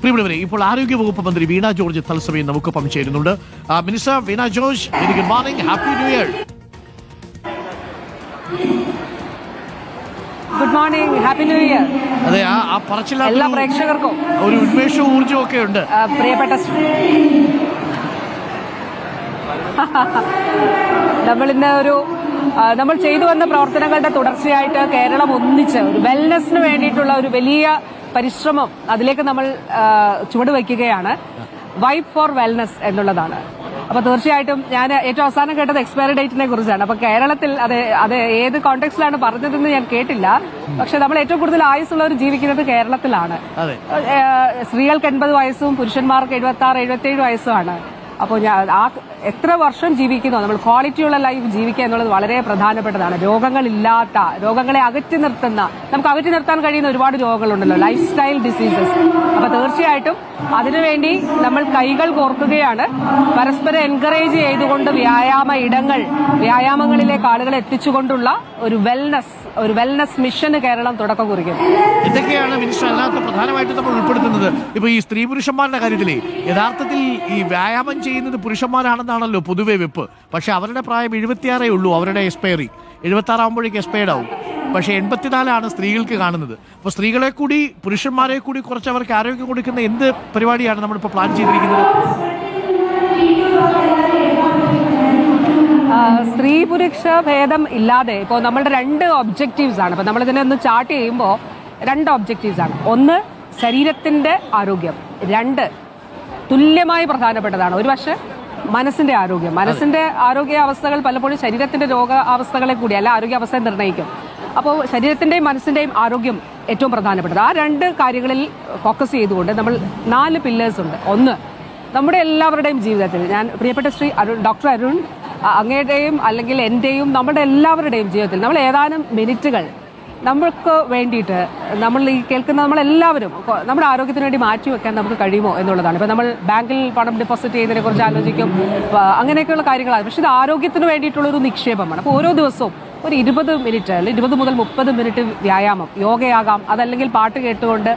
പ്രിയമുള്ളവരെ ഇപ്പോൾ ആരോഗ്യ വകുപ്പ് മന്ത്രി വീണ ജോർജ് തത്സമയം നമുക്കൊപ്പം ചേരുന്നുണ്ട് ആ, minister Veena George very good morning happy new year good morning happy new year അതെ ആ പറച്ചിൽ എല്ലാ പ്രേക്ഷകർക്കും. ഒരു ഉന്മേഷവും ഊർജവും ഒക്കെ ഉണ്ട്. പ്രിയപ്പെട്ട നമ്മൾ ഇന്ന് ഒരു നമ്മൾ ചെയ്തു വന്ന പ്രവർത്തനങ്ങളുടെ തുടർച്ചയായിട്ട് കേരളം ഒന്നിച്ച് ഒരു വെൽനെസ്സിന് വേണ്ടിയിട്ടുള്ള ഒരു വലിയ പരിശ്രമം അതിലേക്ക് നമ്മൾ ചുവട് ചുവടുവയ്ക്കുകയാണ് വൈബ് ഫോർ വെൽനസ് എന്നുള്ളതാണ്. അപ്പൊ തീർച്ചയായിട്ടും ഞാൻ ഏറ്റവും അവസാനം കേട്ടത് എക്സ്പയറി ഡേറ്റിനെ കുറിച്ചാണ്. അപ്പൊ കേരളത്തിൽ അത് അത് ഏത് കോണ്ടെക്സ്റ്റിലാണ് പറഞ്ഞതെന്ന് ഞാൻ കേട്ടില്ല. പക്ഷെ നമ്മൾ ഏറ്റവും കൂടുതൽ ആയുസ്സുള്ളവർ ജീവിക്കുന്നത് കേരളത്തിലാണ്. സ്ത്രീകൾക്ക് എൺപത് വയസ്സും പുരുഷന്മാർക്ക് എഴുപത്തി ആറ് എഴുപത്തി ഏഴ് വയസ്സുമാണ്. അപ്പോൾ ഞാൻ ആ എത്ര വർഷം ജീവിക്കുന്നോ നമ്മൾ ക്വാളിറ്റിയുള്ള ലൈഫ് ജീവിക്കുക എന്നുള്ളത് വളരെ പ്രധാനപ്പെട്ടതാണ്. രോഗങ്ങളില്ലാത്ത രോഗങ്ങളെ അകറ്റി നിർത്തുന്ന നമുക്ക് അകറ്റി നിർത്താൻ കഴിയുന്ന ഒരുപാട് രോഗങ്ങളുണ്ടല്ലോ ലൈഫ് സ്റ്റൈൽ ഡിസീസസ് അപ്പൊ തീർച്ചയായിട്ടും അതിനുവേണ്ടി നമ്മൾ കൈകൾ കോർക്കുകയാണ്. പരസ്പരം എൻകറേജ് ചെയ്തുകൊണ്ട് വ്യായാമ ഇടങ്ങൾ വ്യായാമങ്ങളിലേക്ക് ആളുകളെ എത്തിച്ചുകൊണ്ടുള്ള ഒരു വെൽനസ് ഒരു വെൽനസ് മിഷന് കേരളം തുടക്കം കുറിക്കുന്നു ഇതൊക്കെയാണ് മിനിസ്റ്റർ അതിനകത്ത് പ്രധാനമായിട്ടും നമ്മൾ ഉൾപ്പെടുത്തുന്നത്. ഇപ്പൊ ഈ സ്ത്രീ പുരുഷന്മാരുടെ കാര്യത്തിൽ യഥാർത്ഥത്തിൽ ഈ വ്യായാമം ചെയ്യുന്നത് പുരുഷന്മാരാണെന്നാണല്ലോ പൊതുവെ വെപ്പ്. പക്ഷേ അവരുടെ പ്രായം എഴുപത്തിയാറേ ഉള്ളൂ അവരുടെ എക്സ്പയറി. എഴുപത്താറാകുമ്പോഴേക്ക് എക്സ്പയർഡ് ആവും. പക്ഷേ എൺപത്തിനാലാണ് സ്ത്രീകൾക്ക് കാണുന്നത്. അപ്പോൾ സ്ത്രീകളെ കൂടി പുരുഷന്മാരെ കൂടി കുറച്ച് അവർക്ക് ആരോഗ്യം കൊടുക്കുന്ന എന്ത് പരിപാടിയാണ് നമ്മളിപ്പോൾ പ്ലാൻ ചെയ്തിരിക്കുന്നത്? സ്ത്രീ പുരുഷ ഭേദം ഇല്ലാതെ ഇപ്പോൾ നമ്മളുടെ രണ്ട് ഒബ്ജക്റ്റീവ്സ് ആണ്. അപ്പോൾ നമ്മളിതിനെ ഒന്ന് ചാർട്ട് ചെയ്യുമ്പോൾ രണ്ട് ഒബ്ജക്റ്റീവ്സ് ആണ്. ഒന്ന് ശരീരത്തിന്റെ ആരോഗ്യം. രണ്ട് തുല്യമായി പ്രധാനപ്പെട്ടതാണ്. ഒരു പക്ഷേ മനസ്സിന്റെ ആരോഗ്യം. മനസ്സിന്റെ ആരോഗ്യ അവസ്ഥകൾ പലപ്പോഴും ശരീരത്തിന്റെ രോഗ അവസ്ഥകളെ കൂടി അല്ല ആരോഗ്യാവസ്ഥയെ നിർണയിക്കും അപ്പോൾ ശരീരത്തിന്റെയും മനസ്സിന്റെയും ആരോഗ്യം ഏറ്റവും പ്രധാനപ്പെട്ടത്. ആ രണ്ട് കാര്യങ്ങളിൽ ഫോക്കസ് ചെയ്തുകൊണ്ട് നമ്മൾ നാല് പില്ലേഴ്സ് ഉണ്ട്. ഒന്ന് നമ്മുടെ എല്ലാവരുടെയും ജീവിതത്തിൽ ഞാൻ പ്രിയപ്പെട്ട ശ്രീ അരുൺ ഡോക്ടർ അരുൺ അങ്ങയുടെയും അല്ലെങ്കിൽ എന്റെയും നമ്മുടെ എല്ലാവരുടെയും ജീവിതത്തിൽ നമ്മൾ ഏതാനും മിനിറ്റുകൾ നമ്മൾക്ക് വേണ്ടിയിട്ട് നമ്മൾ ഈ കേൾക്കുന്ന നമ്മളെല്ലാവരും നമ്മുടെ ആരോഗ്യത്തിന് വേണ്ടി മാറ്റി വെക്കാൻ നമുക്ക് കഴിയുമോ എന്നുള്ളതാണ്. ഇപ്പം നമ്മൾ ബാങ്കിൽ പണം ഡെപ്പോസിറ്റ് ചെയ്യുന്നതിനെ കുറിച്ച് ആലോചിക്കും. അങ്ങനെയൊക്കെയുള്ള കാര്യങ്ങളാണ്. പക്ഷേ ഇത് ആരോഗ്യത്തിന് വേണ്ടിയിട്ടുള്ള ഒരു നിക്ഷേപമാണ്. അപ്പോൾ ഓരോ ദിവസവും ഒരു ഇരുപത് മിനിറ്റ് അല്ലെങ്കിൽ ഇരുപത് മുതൽ മുപ്പത് മിനിറ്റ് വ്യായാമം യോഗയാകാം അതല്ലെങ്കിൽ പാട്ട് കേട്ടുകൊണ്ട്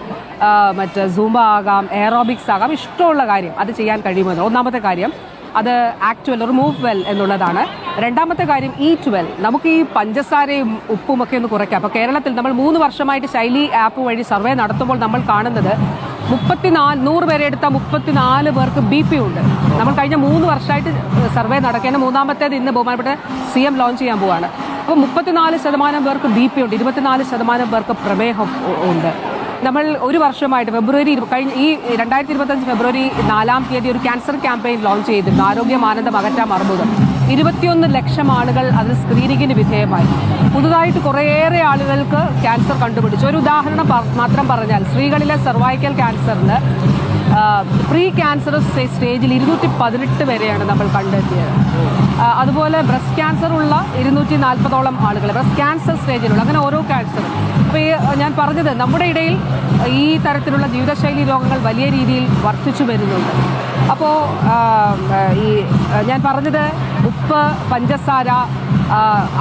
മറ്റേ സൂംബ ആകാം എയറോബിക്സ് ആകാം ഇഷ്ടമുള്ള കാര്യം അത് ചെയ്യാൻ കഴിയുമെന്ന് ഒന്നാമത്തെ കാര്യം അത് ആക്ട് വെൽ റിമൂവ് വെൽ എന്നുള്ളതാണ്. രണ്ടാമത്തെ കാര്യം ഈറ്റ് വെൽ നമുക്ക് ഈ പഞ്ചസാരയും ഉപ്പും ഒക്കെ ഒന്ന് കുറയ്ക്കാം. അപ്പോൾ കേരളത്തിൽ നമ്മൾ മൂന്ന് വർഷമായിട്ട് ശൈലി ആപ്പ് വഴി സർവേ നടത്തുമ്പോൾ നമ്മൾ കാണുന്നത് മുപ്പത്തിനാല് നൂറ് പേരെ എടുത്ത മുപ്പത്തിനാല് പേർക്ക് ബി പി ഉണ്ട്. നമ്മൾ കഴിഞ്ഞ മൂന്ന് വർഷമായിട്ട് സർവേ നടക്കേണ്ട മൂന്നാമത്തേത് ഇന്ന് ബഹുമാനപ്പെട്ട സി എം ലോഞ്ച് ചെയ്യാൻ പോവുകയാണ് അപ്പോൾ മുപ്പത്തിനാല് ശതമാനം പേർക്ക് ബി പി ഉണ്ട്. ഇരുപത്തിനാല് ശതമാനം പേർക്ക് പ്രമേഹം ഉണ്ട്. നമ്മൾ ഒരു വർഷമായിട്ട് ഫെബ്രുവരി കഴിഞ്ഞ ഈ രണ്ടായിരത്തി ഇരുപത്തഞ്ച് ഫെബ്രുവരി നാലാം തീയതി ഒരു ക്യാൻസർ ക്യാമ്പയിൻ ലോഞ്ച് ചെയ്തിരുന്നു. ആരോഗ്യമാനന്ദം അകറ്റാൻ മറുപത് ഇരുപത്തിയൊന്ന് ലക്ഷം ആളുകൾ അതിൽ സ്ക്രീനിങ്ങിന് വിധേയമായി. പുതുതായിട്ട് കുറേയേറെ ആളുകൾക്ക് ക്യാൻസർ കണ്ടുപിടിച്ചു. ഒരു ഉദാഹരണം മാത്രം പറഞ്ഞാൽ സ്ത്രീകളിലെ സർവൈക്കൽ ക്യാൻസറിന് പ്രീ ക്യാൻസർ സ്റ്റേജിൽ ഇരുന്നൂറ്റി പതിനെട്ട് വരെയാണ് നമ്മൾ കണ്ടെത്തിയത്. അതുപോലെ ബ്രസ്റ്റ് ക്യാൻസർ ഉള്ള ഇരുന്നൂറ്റി നാൽപ്പതോളം ആളുകൾ ബ്രസ്റ്റ് ക്യാൻസർ സ്റ്റേജിലുള്ള അങ്ങനെ ഓരോ ക്യാൻസറും അപ്പോൾ ഈ ഞാൻ പറഞ്ഞത് നമ്മുടെ ഇടയിൽ ഈ തരത്തിലുള്ള ജീവിതശൈലി രോഗങ്ങൾ വലിയ രീതിയിൽ വർദ്ധിച്ചു വരുന്നുണ്ട്. അപ്പോൾ ഈ ഞാൻ പറഞ്ഞത് ഉപ്പ് പഞ്ചസാര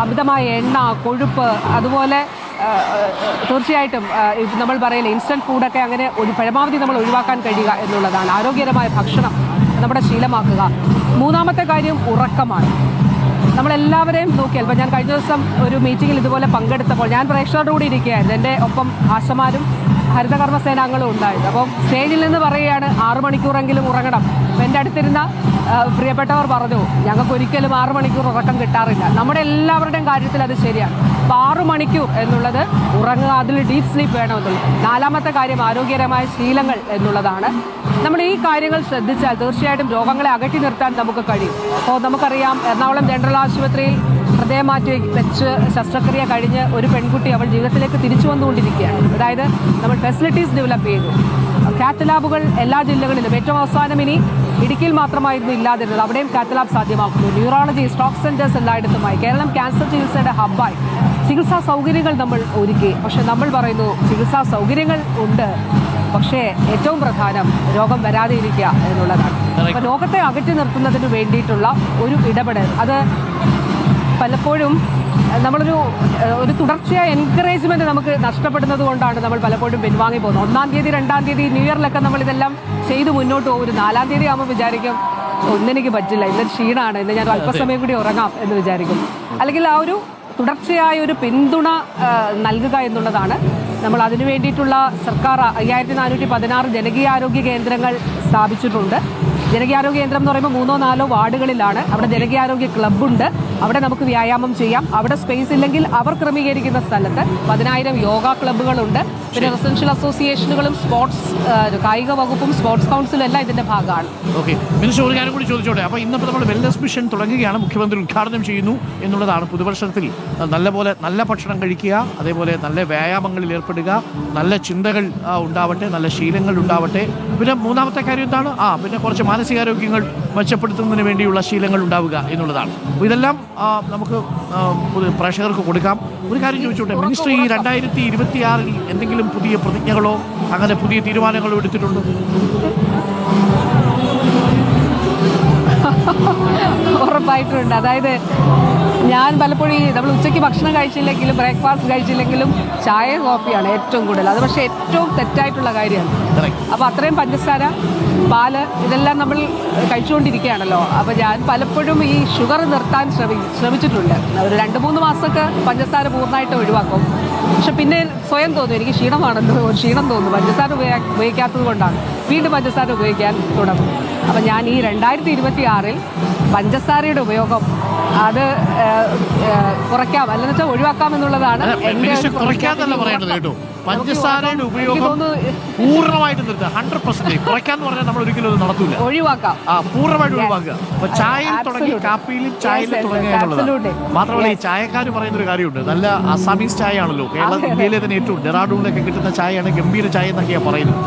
അമിതമായ എണ്ണ കൊഴുപ്പ് അതുപോലെ തീർച്ചയായിട്ടും നമ്മൾ പറയില്ല ഇൻസ്റ്റന്റ് ഫുഡൊക്കെ അങ്ങനെ ഒരു പരമാവധി നമ്മൾ ഒഴിവാക്കാൻ കഴിയുക എന്നുള്ളതാണ്. ആരോഗ്യകരമായ ഭക്ഷണം നമ്മുടെ ശീലമാക്കുക. മൂന്നാമത്തെ കാര്യം ഉറക്കമാണ്. നമ്മളെല്ലാവരെയും നോക്കിയാൽ ഇപ്പം ഞാൻ കഴിഞ്ഞ ദിവസം ഒരു മീറ്റിങ്ങിൽ ഇതുപോലെ പങ്കെടുത്തപ്പോൾ ഞാൻ പ്രേക്ഷകരുടെ കൂടി ഇരിക്കുകയായിരുന്നു. എന്റെ ഒപ്പം ആശമാരും ഹരിതകർമ്മ സേനാംഗങ്ങളും ഉണ്ടായിരുന്നു. അപ്പം സ്റ്റേജിൽ നിന്ന് പറയുകയാണ് ആറു മണിക്കൂറെങ്കിലും ഉറങ്ങണം. അപ്പം എന്റെ അടുത്തിരുന്ന പ്രിയപ്പെട്ടവർ പറഞ്ഞു ഞങ്ങൾക്ക് ഒരിക്കലും ആറു മണിക്കൂർ ഉറക്കം കിട്ടാറില്ല. നമ്മുടെ എല്ലാവരുടെയും കാര്യത്തിൽ അത് ശരിയാണ്. അപ്പോൾ ആറു മണിക്കൂർ എന്നുള്ളത് ഉറങ്ങുക അതിൽ ഡീപ്പ് സ്ലീപ്പ് വേണമെന്നുള്ളത്. നാലാമത്തെ കാര്യം ആരോഗ്യകരമായ ശീലങ്ങൾ എന്നുള്ളതാണ്. നമ്മൾ ഈ കാര്യങ്ങൾ ശ്രദ്ധിച്ചാൽ തീർച്ചയായിട്ടും രോഗങ്ങളെ അകറ്റി നിർത്താൻ നമുക്ക് കഴിയും. അപ്പോൾ നമുക്കറിയാം എറണാകുളം ജനറൽ ആശുപത്രിയിൽ ഹൃദയമാറ്റി വെച്ച് ശസ്ത്രക്രിയ കഴിഞ്ഞ് ഒരു പെൺകുട്ടി അവൾ ജീവിതത്തിലേക്ക് തിരിച്ചു വന്നുകൊണ്ടിരിക്കുകയാണ്. അതായത് നമ്മൾ ഫെസിലിറ്റീസ് ഡെവലപ്പ് ചെയ്തു. കാത്ത് ലാബുകൾ എല്ലാ ജില്ലകളിലും ഏറ്റവും അവസാനം ഇനി ഇടുക്കിയിൽ മാത്രമായിരുന്നു ഇല്ലാതിരുന്നത്. അവിടെയും കാത്ത് ലാബ് സാധ്യമാക്കുന്നു. ന്യൂറോളജി സ്ട്രോക്ക് സെന്റേഴ്സ് എല്ലായിടത്തുമായി. കേരളം ക്യാൻസർ ചികിത്സയുടെ ഹബ്ബായി ചികിത്സാ സൗകര്യങ്ങൾ നമ്മൾ ഒരുക്കി. പക്ഷെ നമ്മൾ പറയുന്നു ചികിത്സാ സൗകര്യങ്ങൾ ഉണ്ട്. പക്ഷേ ഏറ്റവും പ്രധാനം രോഗം വരാതെ ഇരിക്കുക എന്നുള്ളതാണ് അപ്പോൾ രോഗത്തെ അകറ്റി നിർത്തുന്നതിന് വേണ്ടിയിട്ടുള്ള ഒരു ഇടപെടൽ. അത് പലപ്പോഴും നമ്മളൊരു ഒരു തുടർച്ചയായ എൻകറേജ്മെന്റ് നമുക്ക് നഷ്ടപ്പെടുന്നത് കൊണ്ടാണ് നമ്മൾ പലപ്പോഴും പിൻവാങ്ങി പോകുന്നത്. ഒന്നാം തീയതി രണ്ടാം തീയതി ന്യൂ ഇയറിലൊക്കെ നമ്മൾ ഇതെല്ലാം ചെയ്ത് മുന്നോട്ട് പോകും. ഒരു നാലാം തീയതി ആകുമ്പോൾ വിചാരിക്കും ഒന്നെനിക്ക് പറ്റില്ല. ഇന്നൊരു ക്ഷീണമാണ് ഇന്ന് ഞാൻ അല്പസമയം കൂടി ഉറങ്ങാം എന്ന് വിചാരിക്കും. അല്ലെങ്കിൽ ആ ഒരു തുടർച്ചയായ ഒരു പിന്തുണ നൽകുക എന്നുള്ളതാണ്. നമ്മൾ അതിനു വേണ്ടിയിട്ടുള്ള സർക്കാർ അയ്യായിരത്തി നാനൂറ്റി പതിനാറ് ജനകീയ ആരോഗ്യ കേന്ദ്രങ്ങൾ സ്ഥാപിച്ചിട്ടുണ്ട്. ജനകീയാരോഗ്യ കേന്ദ്രം എന്ന് പറയുമ്പോൾ മൂന്നോ നാലോ വാർഡുകളിലാണ്. അവിടെ ജനകീയാരോഗ്യ ക്ലബ്ബുണ്ട്. അവിടെ നമുക്ക് വ്യായാമം ചെയ്യാം. അവിടെ സ്പേസ് ഇല്ലെങ്കിൽ അവർ ക്രമീകരിക്കുന്ന സ്ഥലത്ത് പതിനായിരം യോഗ ക്ലബ്ബുകളുണ്ട്. പിന്നെ റെസിഡൻഷ്യൽ അസോസിയേഷനുകളും സ്പോർട്സ് കായിക വകുപ്പും സ്പോർട്സ് കൗൺസിലും എല്ലാം ഇതിന്റെ ഭാഗമാണ്. ഓക്കെ മിനിസ്റ്റർ ഒരു കാര്യം കൂടി ചോദിച്ചോട്ടെ. അപ്പോൾ ഇന്നിപ്പോൾ നമ്മൾ വെൽനസ് മിഷൻ തുടങ്ങുകയാണ്. മുഖ്യമന്ത്രി ഉദ്ഘാടനം ചെയ്യുന്നു എന്നുള്ളതാണ് പുതുവർഷത്തിൽ. നല്ലപോലെ നല്ല ഭക്ഷണം കഴിക്കുക അതേപോലെ നല്ല വ്യായാമങ്ങളിൽ ഏർപ്പെടുക നല്ല ചിന്തകൾ ഉണ്ടാവട്ടെ നല്ല ശീലങ്ങൾ ഉണ്ടാവട്ടെ. പിന്നെ മൂന്നാമത്തെ കാര്യം എന്താണ്? ആ പിന്നെ കുറച്ച് മാനസികാരോഗ്യങ്ങൾ മെച്ചപ്പെടുത്തുന്നതിന് വേണ്ടിയുള്ള ശീലങ്ങൾ ഉണ്ടാവുക എന്നുള്ളതാണ്. ഇതെല്ലാം നമുക്ക് പ്രേക്ഷകർക്ക് കൊടുക്കാം. ഒരു കാര്യം ചോദിച്ചോട്ടെ ഈ രണ്ടായിരത്തി ഇരുപത്തിയാറിൽ എന്തെങ്കിലും പുതിയ പ്രതിജ്ഞകളോ അങ്ങനെ പുതിയ തീരുമാനങ്ങളോ എടുത്തിട്ടുണ്ടോ? ഉറപ്പായിട്ടുണ്ട്. അതായത് ഞാൻ പലപ്പോഴും ഈ നമ്മൾ ഉച്ചയ്ക്ക് ഭക്ഷണം കഴിച്ചില്ലെങ്കിലും ബ്രേക്ക്ഫാസ്റ്റ് കഴിച്ചില്ലെങ്കിലും ചായ കോഫിയാണ് ഏറ്റവും കൂടുതൽ. അത് പക്ഷേ ഏറ്റവും തെറ്റായിട്ടുള്ള കാര്യമാണ്. അപ്പോൾ അത്രയും പഞ്ചസാര പാൽ ഇതെല്ലാം നമ്മൾ കഴിച്ചുകൊണ്ടിരിക്കുകയാണല്ലോ. അപ്പോൾ ഞാൻ പലപ്പോഴും ഈ ഷുഗർ നിർത്താൻ ശ്രമി ശ്രമിച്ചിട്ടുണ്ട്. ഒരു രണ്ട് മൂന്ന് മാസമൊക്കെ പഞ്ചസാര പൂർണമായിട്ട് ഒഴിവാക്കും. പക്ഷെ പിന്നെ സ്വയം തോന്നും എനിക്ക് ക്ഷീണമാണെന്ന് ഒരു ക്ഷീണം തോന്നുന്നു. പഞ്ചസാര ഉപയോഗ ഉപയോഗിക്കാത്തത് കൊണ്ടാണ്. വീണ്ടും പഞ്ചസാര ഉപയോഗിക്കാൻ തുടങ്ങും അപ്പം ഞാൻ ഈ രണ്ടായിരത്തി ഇരുപത്തി ആറിൽ പഞ്ചസാരയുടെ ഉപയോഗം അത് കുറയ്ക്കാം. അല്ലെന്ന് വെച്ചാൽ ഒഴിവാക്കാം എന്നുള്ളതാണ് കുറയ്ക്കാന്നല്ല പറയേണ്ടത് കേട്ടോ. പഞ്ചസാരയുടെ ഉപയോഗം തോന്നുന്നു പൂർണമായിട്ട് നിർത്തുക. ഹൺഡ്രഡ് പെർസെന്റ് കുറയ്ക്കാന്ന് പറഞ്ഞാൽ നമ്മൾ ഒരിക്കലും അത് നടത്തൂല. ഒഴിവാക്കാം. ആ പൂർണമായിട്ട് ഒഴിവാക്കുക. അപ്പൊ ചായയിൽ തുടങ്ങി. കാപ്പിയിലും ചായയിലും തുടങ്ങുക മാത്രമല്ല ഈ ചായക്കാർ പറയുന്ന ഒരു കാര്യമുണ്ട്. നല്ല അസാമീസ് ചായ ആണല്ലോ കേരള. ഇന്ത്യയിലെ തന്നെ ഏറ്റവും ഡെറാഡൂണിലൊക്കെ കിട്ടുന്ന ചായയാണ് ഗംഭീര ചായ എന്നൊക്കെയാണ് പറയുന്നത്.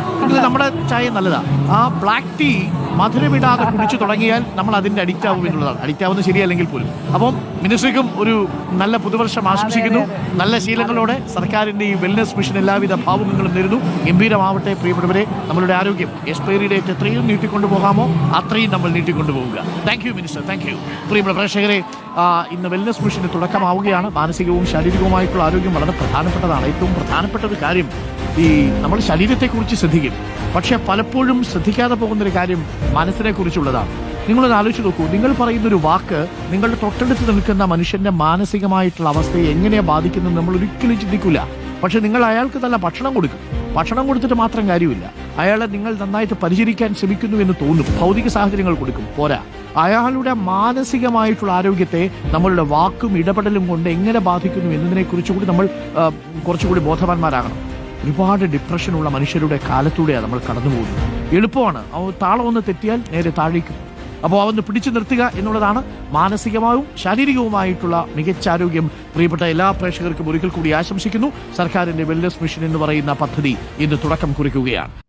നമ്മുടെ ചായ നല്ലതാണ് ആ ബ്ലാക്ക് ടീ മധുരമിടാതെ കുടിച്ചു തുടങ്ങിയാൽ നമ്മൾ അതിന്റെ അഡിക്റ്റ് ആവും എന്നുള്ളതാണ്. അഡിക്റ്റ് ആവുന്നത് ശരിയല്ലെങ്കിൽ പോലും. അപ്പം മിനിസ്ട്രിക്കും ഒരു നല്ല പുതുവർഷം ആശംസിക്കുന്നു. നല്ല ശീലങ്ങളോടെ സർക്കാരിന്റെ ഈ വെൽനസ് മിഷൻ എല്ലാവിധ ഭാവുകങ്ങളും നേരുന്നു. ഗംഭീരമാവട്ടെ പ്രിയപ്പെട്ടവരെ. നമ്മളുടെ ആരോഗ്യം എക്സ്പയറി ഡേറ്റ് എത്രയും നീട്ടിക്കൊണ്ടു പോകാമോ അത്രയും നമ്മൾ നീട്ടിക്കൊണ്ടു പോവുക. Thank you minister thank you പ്രിയപ്പെട്ട പ്രേക്ഷകരെ ഇന്ന് വെൽനസ് മിഷന് തുടക്കമാവുകയാണ്. മാനസികവും ശാരീരികവുമായിട്ടുള്ള ആരോഗ്യം വളരെ പ്രധാനപ്പെട്ടതാണ്. ഏറ്റവും പ്രധാനപ്പെട്ട ഒരു കാര്യം ഈ നമ്മൾ ശരീരത്തെക്കുറിച്ച് ശ്രദ്ധിക്കും. പക്ഷെ പലപ്പോഴും ശ്രദ്ധിക്കാതെ പോകുന്നൊരു കാര്യം മനസ്സിനെ കുറിച്ചുള്ളതാണ് നിങ്ങളൊന്ന് ആലോചിച്ച് നോക്കൂ. നിങ്ങൾ പറയുന്ന ഒരു വാക്ക് നിങ്ങളുടെ തൊട്ടടുത്ത് നിൽക്കുന്ന മനുഷ്യന്റെ മാനസികമായിട്ടുള്ള അവസ്ഥയെ എങ്ങനെയാണ് ബാധിക്കുന്നത് നമ്മൾ ഒരിക്കലും ചിന്തിക്കില്ല പക്ഷെ നിങ്ങൾ അയാൾക്ക് നല്ല ഭക്ഷണം കൊടുക്കും. ഭക്ഷണം കൊടുത്തിട്ട് മാത്രം കാര്യമില്ല. അയാളെ നിങ്ങൾ നന്നായിട്ട് പരിചരിക്കാൻ ശ്രമിക്കുന്നു എന്ന് തോന്നും. ഭൗതിക സാഹചര്യങ്ങൾ കൊടുക്കും. പോരാ. അയാളുടെ മാനസികമായിട്ടുള്ള ആരോഗ്യത്തെ നമ്മളുടെ വാക്കും ഇടപെടലും കൊണ്ട് എങ്ങനെ ബാധിക്കുന്നു എന്നതിനെ കുറിച്ചുകൂടി നമ്മൾ കുറച്ചുകൂടി ബോധവാന്മാരാകണം. ഒരുപാട് ഡിപ്രഷനുള്ള മനുഷ്യരുടെ കാലത്തൂടെയാണ് നമ്മൾ കടന്നു പോകുന്നത്. എളുപ്പമാണ്. അവ താളം ഒന്ന് തെറ്റിയാൽ നേരെ താഴേക്ക് അപ്പോൾ അവന്ന് പിടിച്ചു നിർത്തുക എന്നുള്ളതാണ് മാനസികമായും ശാരീരികവുമായിട്ടുള്ള മികച്ച ആരോഗ്യം. പ്രിയപ്പെട്ട എല്ലാ പ്രേക്ഷകർക്കും ഒരിക്കൽ കൂടി ആശംസിക്കുന്നു. സർക്കാരിന്റെ വെൽനസ് മിഷൻ എന്ന് പറയുന്ന പദ്ധതി ഇന്ന് തുടക്കം കുറിക്കുകയാണ്.